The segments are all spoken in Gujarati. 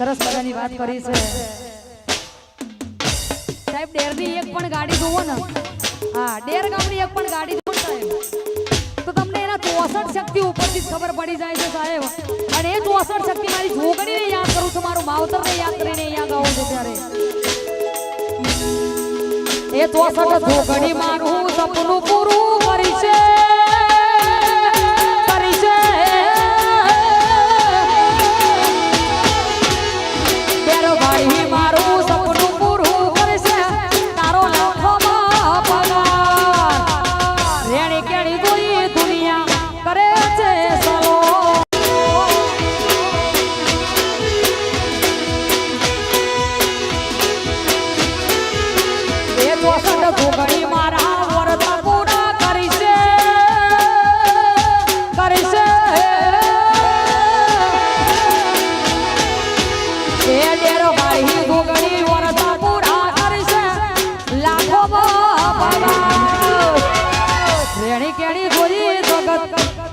સરસ મજાની વાત કરી છે. સાહેબ ડેરની એક પણ ગાડી જોવો ને. હા ડેર ગામની એક પણ ગાડી જોવો સાહેબ. તો તમને એના ચોસઠ શક્તિ ઉપરથી ખબર પડી જાય છે સાહેબ. અને એ ચોસઠ શક્તિ મારી છોકરીને યાદ કરું છું, મારું માવતરને યાદ કરીને અહીંયા ગાઉં છું ત્યારે. એ ચોસઠ જોગણી મારું સપનું પૂરું કરી છે.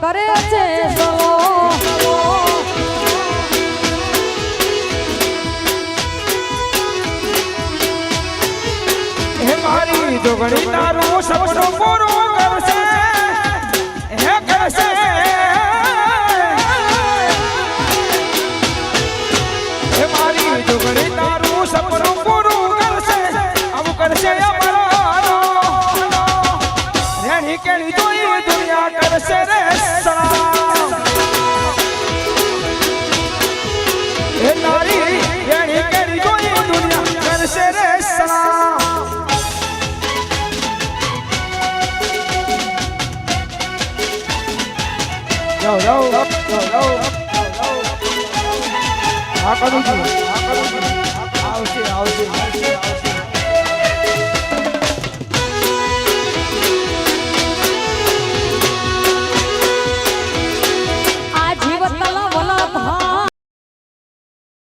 કરે છે મારી જોગણી તારું સપનું પૂરું કરશે. કેણી જોઈ દુનિયા કરશે રે સલામ હે નારી રેણી કેણી જોઈ દુનિયા કરશે રે સલામ